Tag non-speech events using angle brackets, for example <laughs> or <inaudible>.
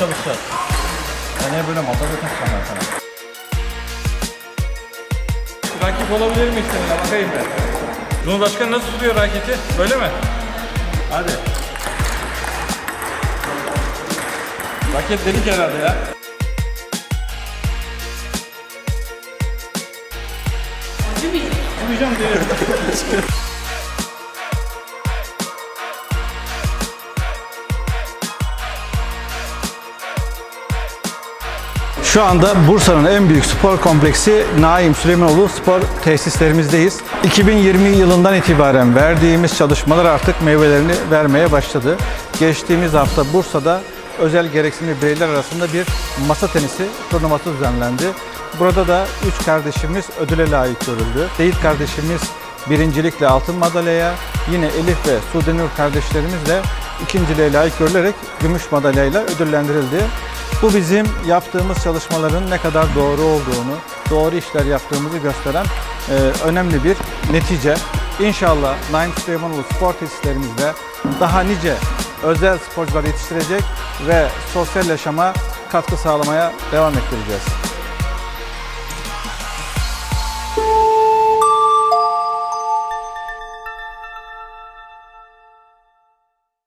çalışacağız. Seneye böyle madalya takacağım ben sana. Rakip olabilir miyiz seninle bakayım ben. Cumhurbaşkanı nasıl tutuyor raketi? Böyle mi? Hadi. Raket delik herhalde ya. Acımayacak diyor. <laughs> Şu anda Bursa'nın en büyük spor kompleksi Naim Süleymanoğlu spor tesislerimizdeyiz. 2020 yılından itibaren verdiğimiz çalışmalar artık meyvelerini vermeye başladı. Geçtiğimiz hafta Bursa'da özel gereksinimli bireyler arasında bir masa tenisi turnuvası düzenlendi. Burada da üç kardeşimiz ödüle layık görüldü. Seyit kardeşimiz birincilikle altın madalyaya, yine Elif ve Sudenur kardeşlerimiz de ikinciliğe layık görülerek gümüş madalyayla ödüllendirildi. Bu bizim yaptığımız çalışmaların ne kadar doğru olduğunu, doğru işler yaptığımızı gösteren e, önemli bir netice. İnşallah Naim Süleymanoğlu spor tesislerimizde daha nice özel sporcular yetiştirecek ve sosyal yaşama katkı sağlamaya devam ettireceğiz.